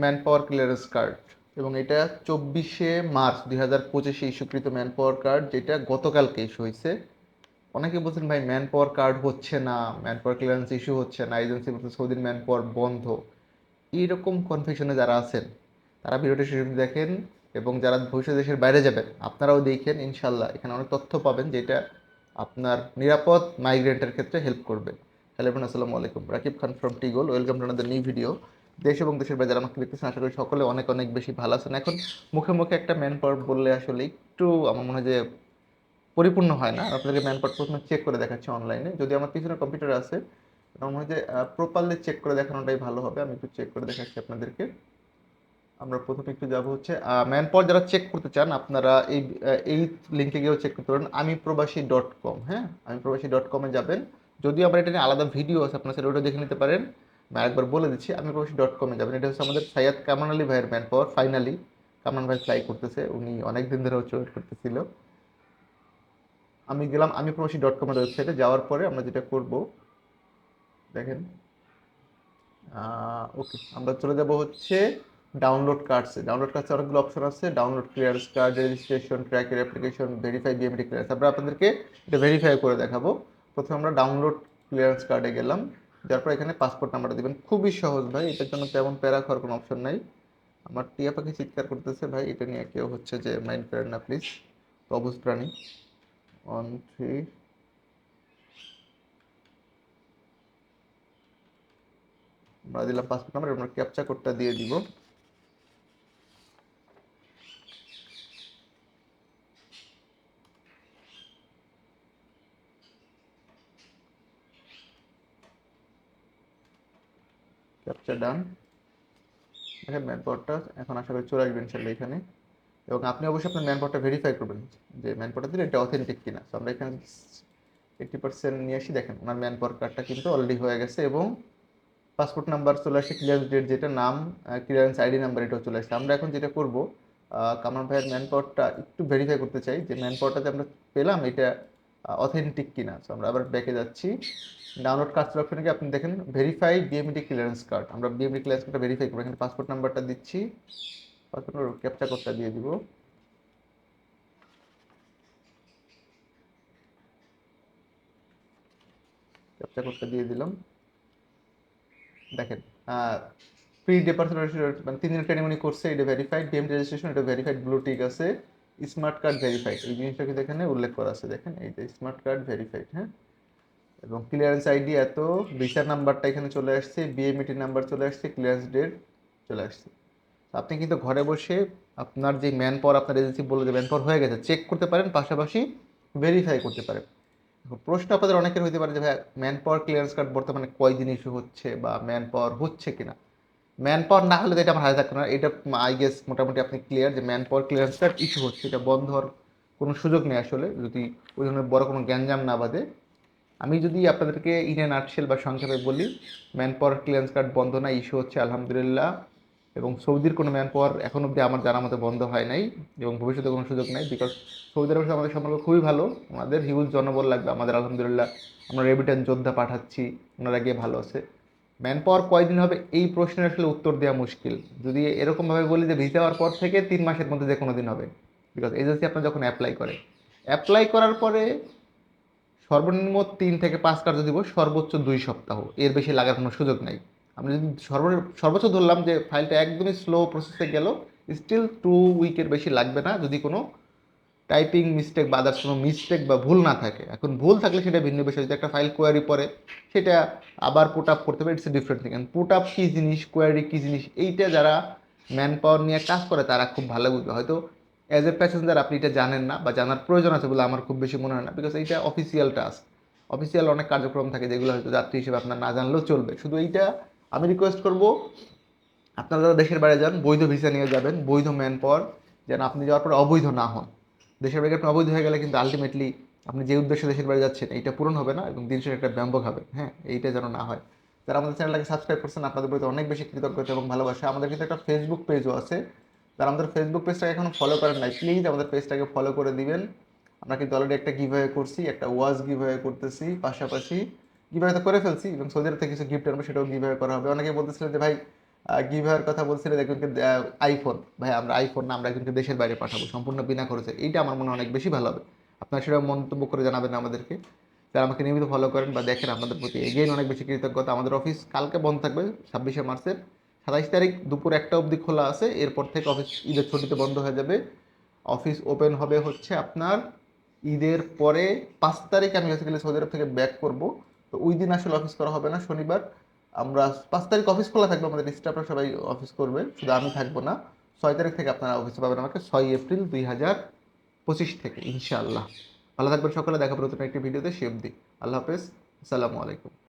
Man power clearance card এবং এটা চব্বিশে মার্চ দুই হাজার পঁচিশে ইস্যুকৃত ম্যান পাওয়ার কার্ড যেটা গতকালকে ইস্যু হয়েছে। অনেকে বলছেন, ভাই ম্যান পাওয়ার কার্ড হচ্ছে না ম্যান পাওয়ার ক্লিয়ারেন্স ইস্যু হচ্ছে না এজেন্সি বলছে সৌদির ম্যান পাওয়ার বন্ধ। এইরকম কনফিউশনে যারা আছেন, তারা ভিডিওটি শেষ দেখেন এবং যারা ভবিষ্যৎ দেশের বাইরে যাবেন, আপনারাও দেখেন ইনশাল্লাহ এখানে অনেক তথ্য পাবেন যেটা আপনার নিরাপদ মাইগ্রেন্টের ক্ষেত্রে হেল্প করবে। হ্যালো আসসালামু আলাইকুম। Rakib Khan from টিগোল welcome to another new video দেশ এবং দেশের বাইরে আমাকে দেখতেছেন, আশা করি সকলে অনেক অনেক বেশি ভালো আছেন। এখন মুখে মুখে একটা ম্যান পাওয়ার বললে আসলে একটু আমার মনে হয় যে পরিপূর্ণ হয় না। আপনাদেরকে ম্যান পাওয়ার প্রথমে চেক করে দেখাচ্ছি অনলাইনে যদি আমার পিছনে কম্পিউটার আছে, আমার মনে হয় যে প্রপারলি চেক করে দেখানোটাই ভালো হবে। আমি একটু চেক করে দেখাচ্ছি আপনাদেরকে। আমরা প্রথমে একটু যাব হচ্ছে ম্যান পাওয়ার যারা চেক করতে চান, আপনারা এই এই লিঙ্কে গিয়েও চেক করতে পারেন। আমি প্রবাসী ডট কম হ্যাঁ? আমি প্রবাসী ডট কমে যাবেন। যদিও আমার এটা নিয়ে আলাদা ভিডিও আছে, আপনার সেটা ওটা দেখে নিতে পারেন। আমি আরেকবার বলে দিচ্ছি, আমি প্রবাসী ডট কমে যাবেন। এটা হচ্ছে আমাদের সাইয়াদ কামান আলী ভাইয়ের ম্যান পাওয়ার ফাইনালি কামান ভাই ফ্লাই করতেছে। উনি অনেক দিন ধরে হচ্ছে ওয়েট করতেছিল। আমি গেলাম, আমি প্রবাসী ডট কমের ওয়েবসাইটে যাওয়ার পরে আমরা যেটা করব, দেখেন ওকে আমরা চলে যাব হচ্ছে ডাউনলোড কার্ডসে ডাউনলোড কার্ডসে অনেকগুলো অপশন আছে। ডাউনলোড ক্লিয়ারেন্স কার্ড রেজিস্ট্রেশন ট্র্যাকের অ্যাপ্লিকেশন ভেরিফাই বিএমডি ক্লিয়ারেন্স আমরা আপনাদেরকে এটা ভেরিফাই করে দেখাবো। প্রথমে আমরা ডাউনলোড ক্লিয়ারেন্স কার্ডে গেলাম। যার পর এখানে পাসপোর্ট নাম্বারটা দিবেন। খুবই সহজ ভাই, এটার জন্য তেমন প্যারা খাওয়ার কোনো অপশন নাই। আমার টিয়া পাখি চিৎকার করতেছে ভাই, এটা নিয়ে কেউ হচ্ছে যে মাইন্ড করেন না প্লিজ অবুজ প্রাণী। ওয়ান থ্রি আমরা দিলাম পাসপোর্ট নাম্বার আমরা ক্যাপচা কোডটা দিয়ে দিব। ক্যাপচা ডান দেখেন ম্যান পাওয়ারটা এখন আশা করি চলে আসবে ইনশাল্লাহ এখানে। এবং আপনি অবশ্যই আপনার ম্যান পাওয়ারটা ভেরিফাই করবেন যে ম্যান পাওয়ারটা দিলে এটা অথেন্টিক কিনা। তো আমরা এখানে এইটটি পার্সেন্ট নিয়ে আসি। দেখেন ওনার ম্যান পাওয়ার কার্ডটা কিন্তু অলরেডি হয়ে গেছে এবং পাসপোর্ট নাম্বার চলে আসছে ক্লিয়ারেন্স ডেট যেটা, নাম ক্লিয়ারেন্স আইডি নাম্বার এটাও চলে আসছে আমরা এখন যেটা করব কামাল ভাইয়ের ম্যান পাওয়ারটা একটু ভেরিফাই করতে চাই যে ম্যান পাওয়ারটাতে আমরা পেলাম এটা অথেন্টিক কিনা। তো আমরা আবার ব্যাকে যাচ্ছি। ডাউনলোড কার্ড অপশনে গিয়ে আপনি দেখেন ভেরিফাই বিএমডি ক্লিয়ারেন্স কার্ড আমরা বিএমডি ক্লিয়ারেন্স কার্ডটা ভেরিফাই করব। এখানে পাসপোর্ট নাম্বারটা দিচ্ছি। পাসপোর্ট ক্যাপচা কোডটা দিয়ে দিব। ক্যাপচা কোডটা দিয়ে দিলাম। দেখেন প্রি ডিপার্চার মানে তিন দিনের ট্রেনিং উনি করছে। এটা ভেরিফাইড বিএম রেজিস্ট্রেশন এটা ভেরিফাইড ব্লু টিক আছে। স্মার্ট কার্ড ভেরিফাইড এই জিনিসটা কিন্তু উল্লেখ করা আছে, দেখেন, এই যে স্মার্ট কার্ড ভেরিফাইড হ্যাঁ? এবং ক্লিয়ারেন্স আইডি এত ভিসার নাম্বারটা এখানে চলে আসছে বিএমইটি নাম্বার চলে আসছে ক্লিয়ারেন্স ডেট চলে আসছে। আপনি কিন্তু ঘরে বসে আপনার যে ম্যান পাওয়ার আপনার এজেন্সি বলে যে ম্যান পাওয়ার হয়ে গেছে চেক করতে পারেন, পাশাপাশি ভেরিফাই করতে পারেন। প্রশ্ন আপনাদের অনেকের হইতে পারে যে ভাই ম্যান পাওয়ার ক্লিয়ারেন্স কার্ড বর্তমানে কয় দিন ইস্যু হচ্ছে বা ম্যান পাওয়ার হচ্ছে কিনা? ম্যান পাওয়ার না হলে তো এটা আমার হাতে থাকতো না। এটা আই গেস মোটামুটি আপনি ক্লিয়ার যে manpower clearance card issue হচ্ছে। এটা বন্ধ হওয়ার কোনো সুযোগ নেই আসলে। যদি ওই ধরনের বড় কোনো গ্যাঞ্জাম না বাদে আমি যদি আপনাদেরকে ইন অ্যান্ড আর্টসেল বা সংক্ষেপে বলি ম্যান পাওয়ার ক্লিয়ারেন্স কার্ড বন্ধ না ইস্যু হচ্ছে আলহামদুলিল্লাহ। এবং সৌদির কোনো ম্যান পাওয়ার এখন অবধি আমার জানার মতো বন্ধ হয় নাই এবং ভবিষ্যতে কোনো সুযোগ নেই বিকজ সৌদি আরবের আমাদের সম্পর্ক খুবই ভালো। আমাদের হিউজ জনবল লাগবে। আমাদের আলহামদুলিল্লাহ আমরা রেবিটেন যোদ্ধা পাঠাচ্ছি। ওনারা গিয়ে ভালো আছে। ম্যান পাওয়ার কয়দিন হবে? এই প্রশ্নের আসলে উত্তর দেওয়া মুশকিল। যদি এরকমভাবে বলি যে ভিসা হওয়ার পর থেকে তিন মাসের মধ্যে যে কোনো দিন হবে। বিকজ এজেন্সি আপনার যখন অ্যাপ্লাই করে অ্যাপ্লাই করার পরে সর্বনিম্ন তিন থেকে পাঁচ কার্য দিব, সর্বোচ্চ দুই সপ্তাহ। এর বেশি লাগার কোনো সুযোগ নাই। আমি যদি সর্ব, সর্বোচ্চ ধরলাম যে ফাইলটা একদমই স্লো প্রসেসে গেল স্টিল টু উইকের বেশি লাগবে না। যদি কোনো টাইপিং মিস্টেক বা আদার্স কোনো মিস্টেক বা ভুল না থাকে। এখন ভুল থাকলে সেটা ভিন্ন বিষয়, যদি একটা ফাইল কোয়ারি পরে সেটা আবার পুট আপ করতে হবে it's a different thing put up কী জিনিস কোয়ারি কী জিনিস, এইটা যারা ম্যান পাওয়ার নিয়ে কাজ করে, তারা খুব ভালো বুঝবে। হয়তো অ্যাজ এ প্যাসেঞ্জার আপনি এটা জানেন না বা জানার প্রয়োজন আছে বলে আমার খুব বেশি মনে হয় না বিকজ এইটা অফিসিয়াল টাস্ক অফিসিয়াল অনেক কার্যক্রম থাকে যেগুলো হয়তো যাত্রী হিসেবে আপনার না জানলেও চলবে। শুধু এইটা আমি রিকোয়েস্ট করব, আপনারা যারা দেশের বাইরে যান, বৈধ ভিসা নিয়ে যাবেন, বৈধ ম্যান পাওয়ার যেন আপনি যাওয়ার পর অবৈধ না হন। দেশের বাইরে আপনি অবৈধ হয়ে গেলে কিন্তু আলটিমেটলি আপনি যে উদ্দেশ্যে দেশের বাইরে যাচ্ছেন, এইটা পূরণ হবে না এবং দিন শেষে একটা ব্যাম্ব হবে। হ্যাঁ এইটা যেন না হয়। যারা আমাদের চ্যানেলটাকে সাবস্ক্রাইব করছেন, আপনাদের প্রতি অনেক বেশি কৃতজ্ঞতা এবং ভালোবাসা। আমাদের কিন্তু একটা ফেসবুক পেজও আছে। যারা আমাদের ফেসবুক পেজটাকে এখনও ফলো করেন নাই প্লিজ আমাদের পেজটাকে ফলো করে দিবেন। আমরা কিন্তু অলরেডি একটা গিভওয়ে করছি, একটা ওয়াজ গিভওয়ে করতেছি পাশাপাশি। গিভওয়ে তো করে ফেলছি, এবং সৌদি আরব থেকে কিছু গিফট আনব, সেটাও গিভওয়ে করা হবে। অনেকে বলতেছিলেন যে, ভাই গিভার কথা বলছিলেন একজনকে আইফোন ভাই আমরা আইফোন না আমরা একজনকে দেশের বাইরে পাঠাবো সম্পূর্ণ বিনা খরচে। এইটা আমার মনে হয় অনেক বেশি ভালো হবে। আপনারা সেটা মন্তব্য করে জানাবেন আমাদেরকে। যারা আমাকে নিয়মিত ফলো করেন বা দেখেন আপনাদের প্রতি এগেইন অনেক বেশি কৃতজ্ঞতা। আমাদের অফিস কালকে বন্ধ থাকবে ছাব্বিশে মার্চের। সাতাইশ তারিখ দুপুর একটা অবধি খোলা আছে এরপর থেকে অফিস ঈদের ছুটিতে বন্ধ হয়ে যাবে। অফিস ওপেন হবে হচ্ছে আপনার ঈদের পরে পাঁচ তারিখ আমি বেসিক্যালি সৌদি আরব থেকে ব্যাক করব। তো ওই দিন আসলে অফিস করা হবে না শনিবার। আমরা পাঁচ তারিখ অফিস খোলা থাকবে আমাদের স্টাফরা সবাই অফিস করবে শুধু আমি থাকব না, ছয় তারিখ থেকে আপনারা অফিসে পাবেন আমাকে ছয় এপ্রিল দুই হাজার পঁচিশ থেকে, ইনশাআল্লাহ। ভালো থাকবেন সকলে, দেখা নতুন একটি ভিডিওতে, সে অবধি। আল্লাহ হাফেজ, আসসালামু আলাইকুম।